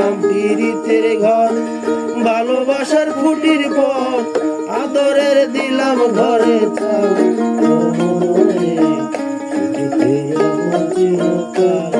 পেলাম পীড়িতের ঘর ভালোবাসার ফুটির পর আদরের দিলাম ঘরে চাও চিরকাল।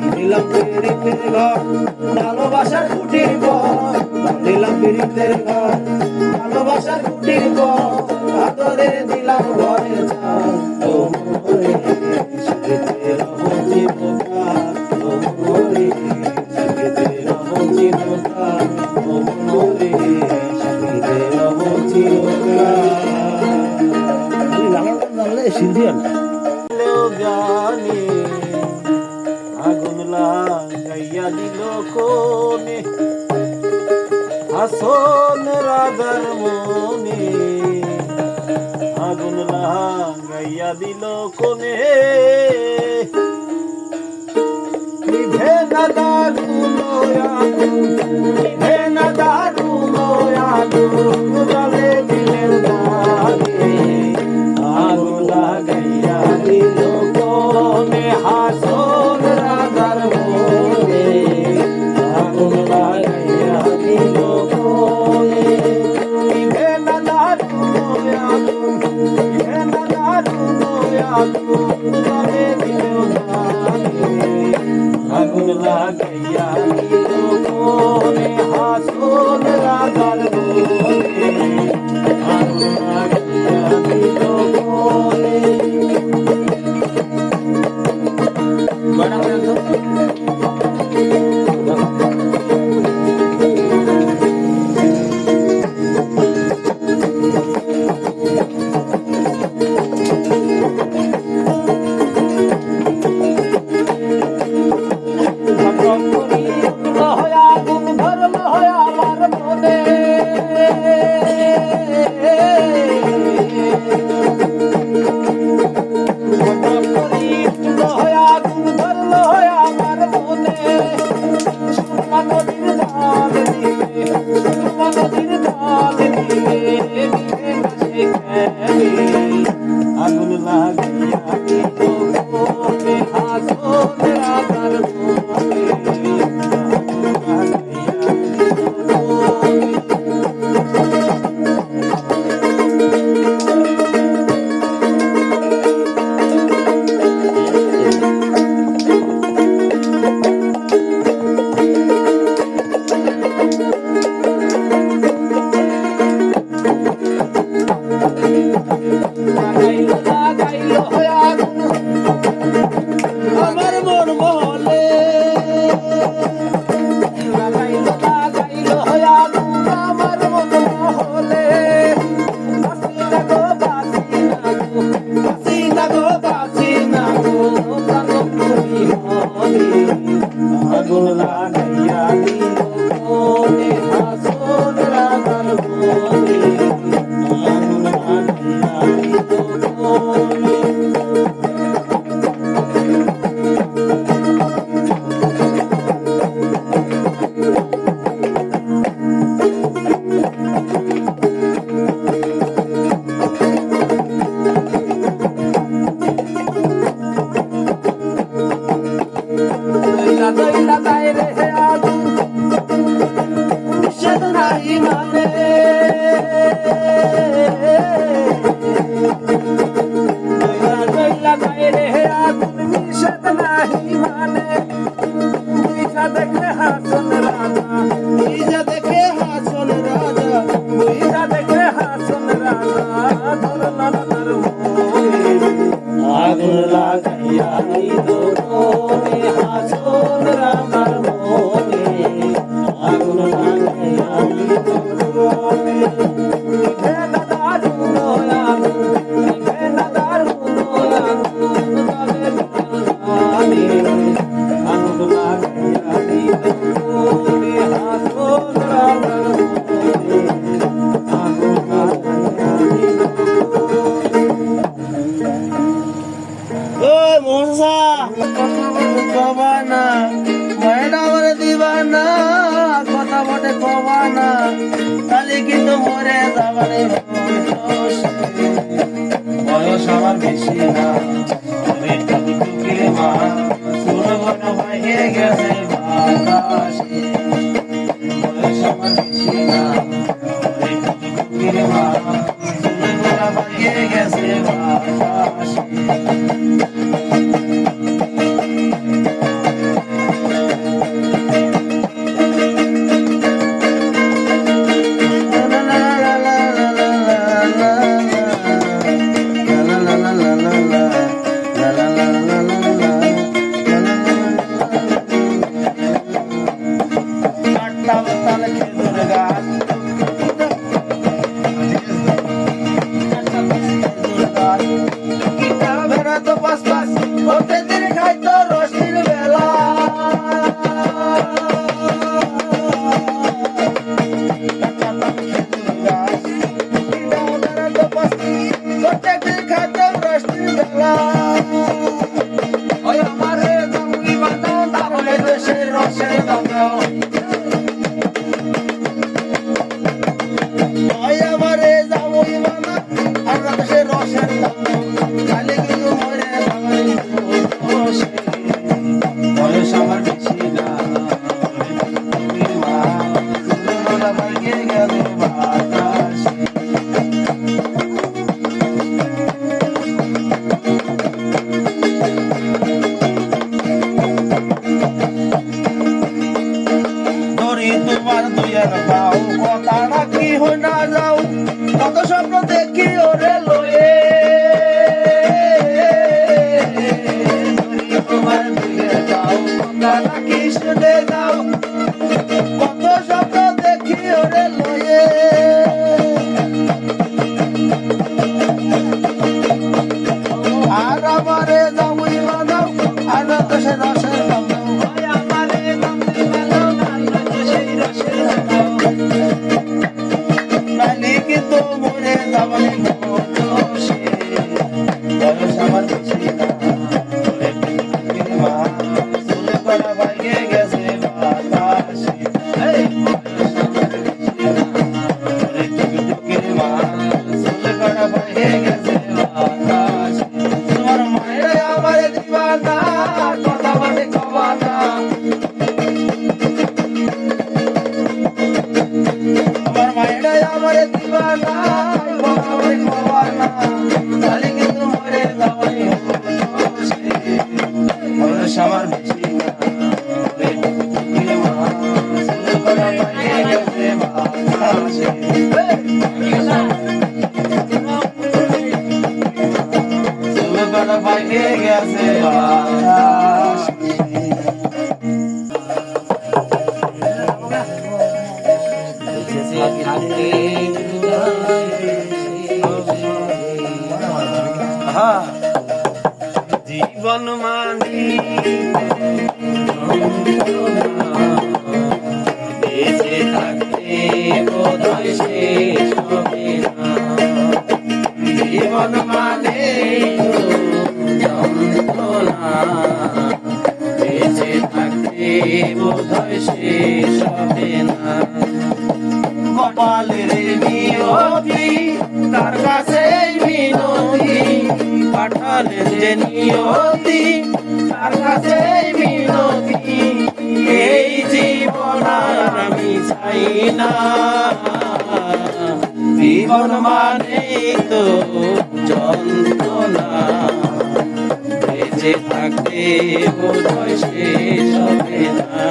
বাঁধিলাম পীড়িতের ঘর ভালোবাসার কুটির ঘর বাঁধিলাম পীড়িতের ঘর ভালোবাসার কুটির ঘর আদরের দিলাম Oh. Thank you. জীবন মানি বেঁচে থাকতে বোধয় শেষ হবে না জীবন মানে বেঁচে থাকতে বোধয় শেষ না কপালের নিয়তি, তার কাছে মিনতি পাঠালেন যে নিয়তি, তার কাছে মিনতি এই জীবন আর আমি চাই না। জীবন মানে তো যন্ত্রণা, বেঁচে থাকতে বোধ শেষ না।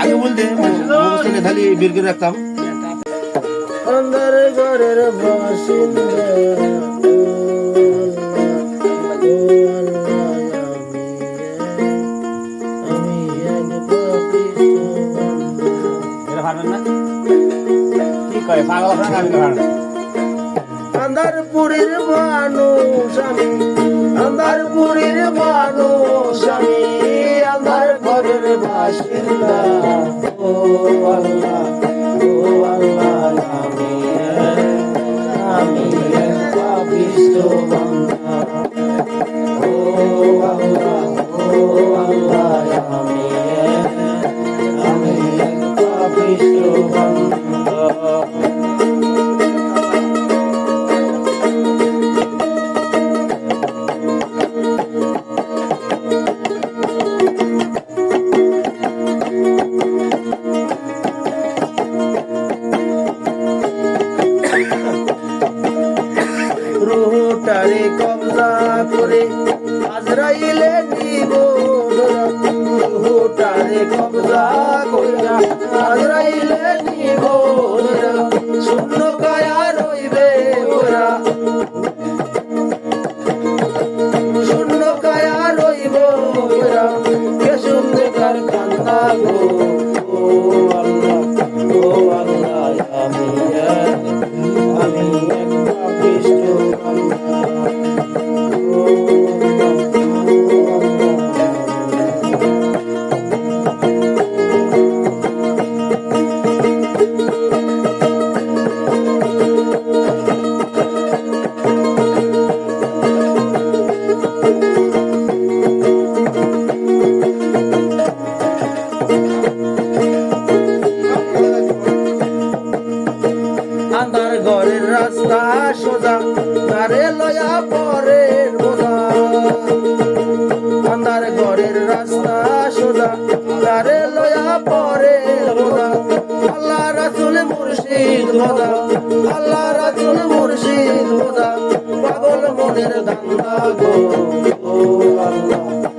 আগে বলতে খালি বের করে রাখতাম। Navidad. আল্লাহ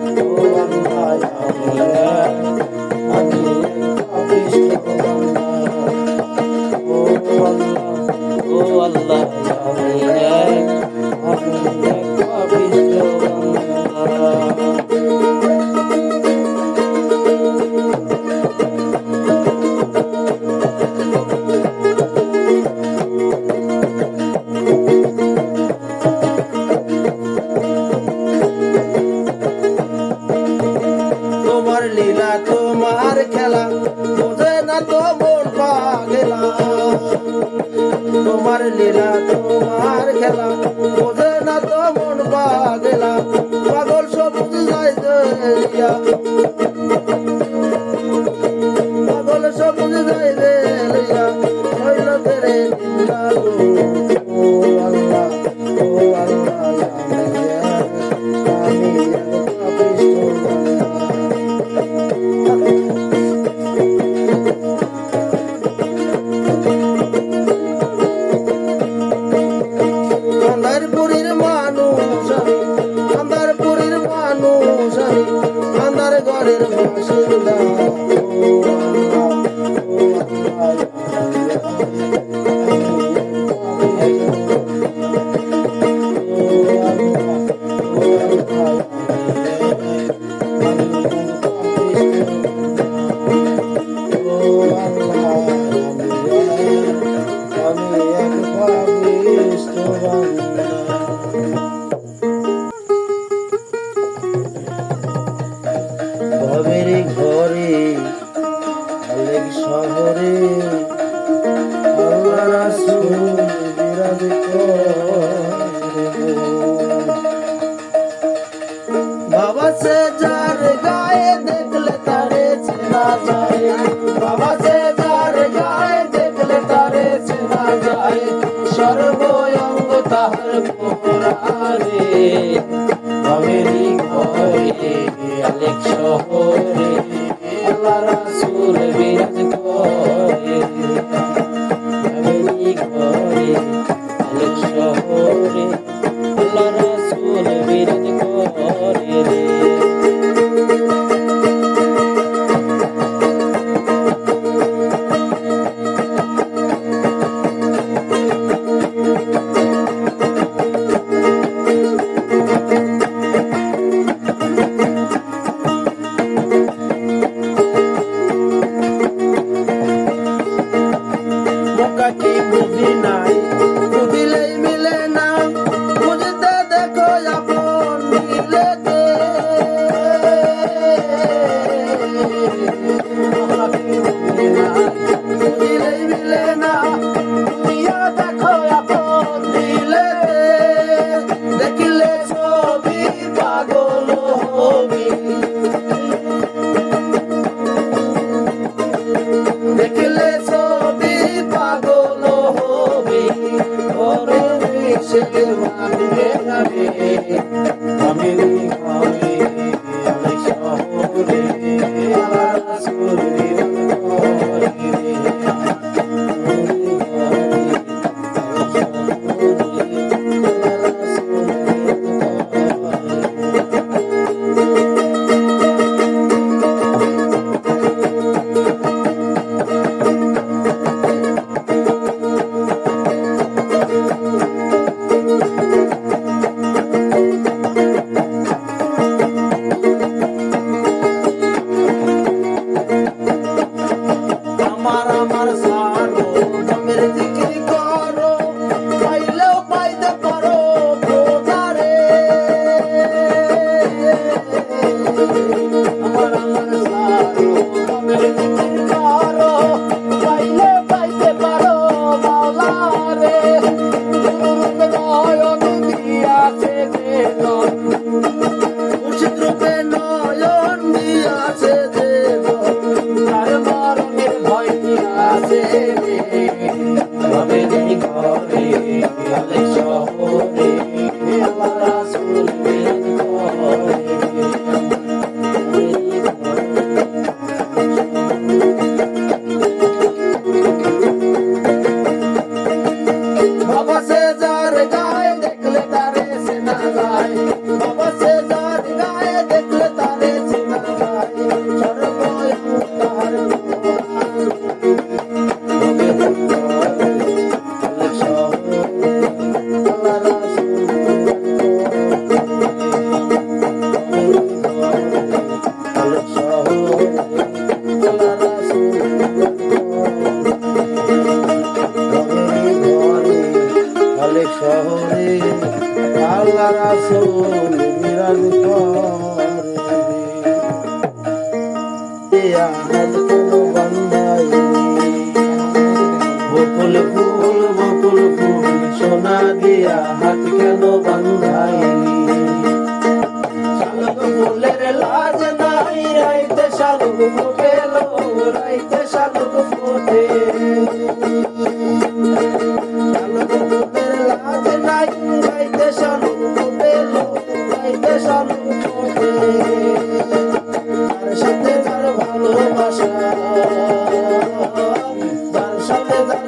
আমি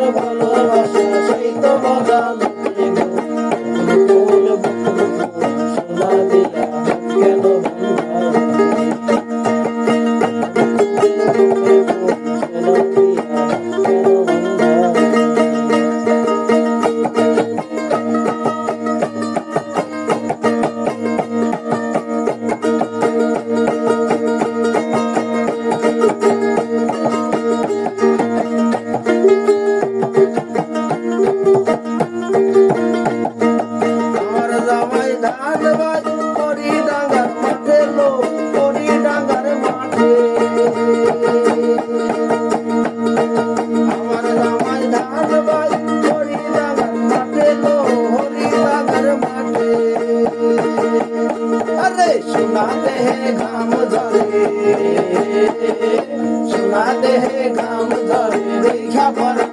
Hello. দেহে ঘাম ধরে। সোনা দেহে ঘাম ধরে দেখা পরে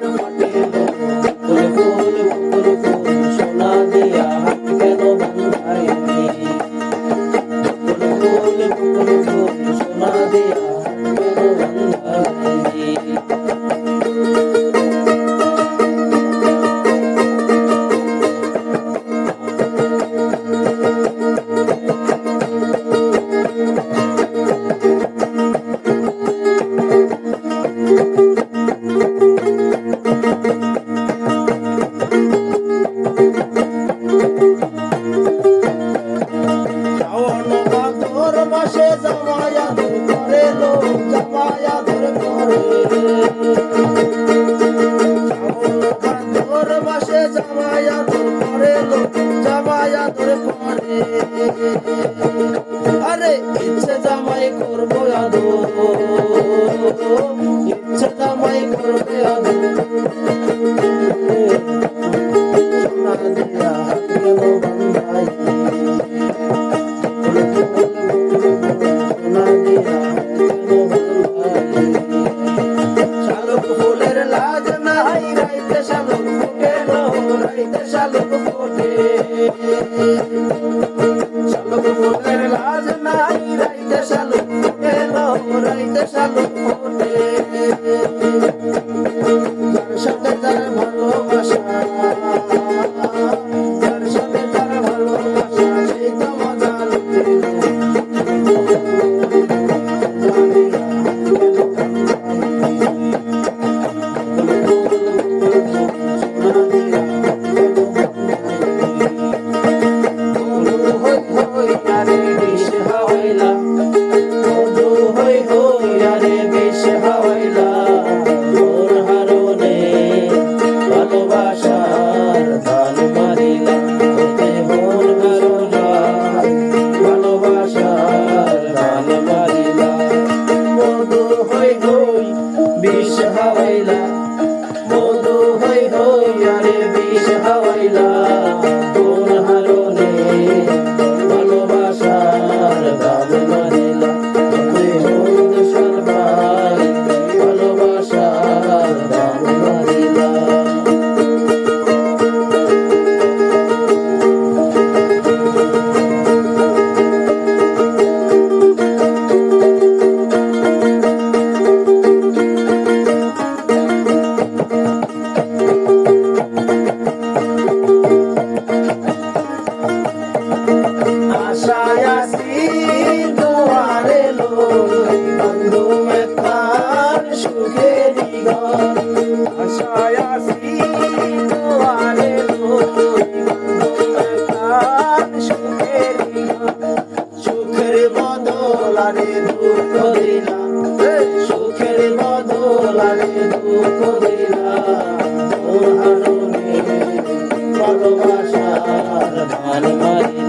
মারে মারে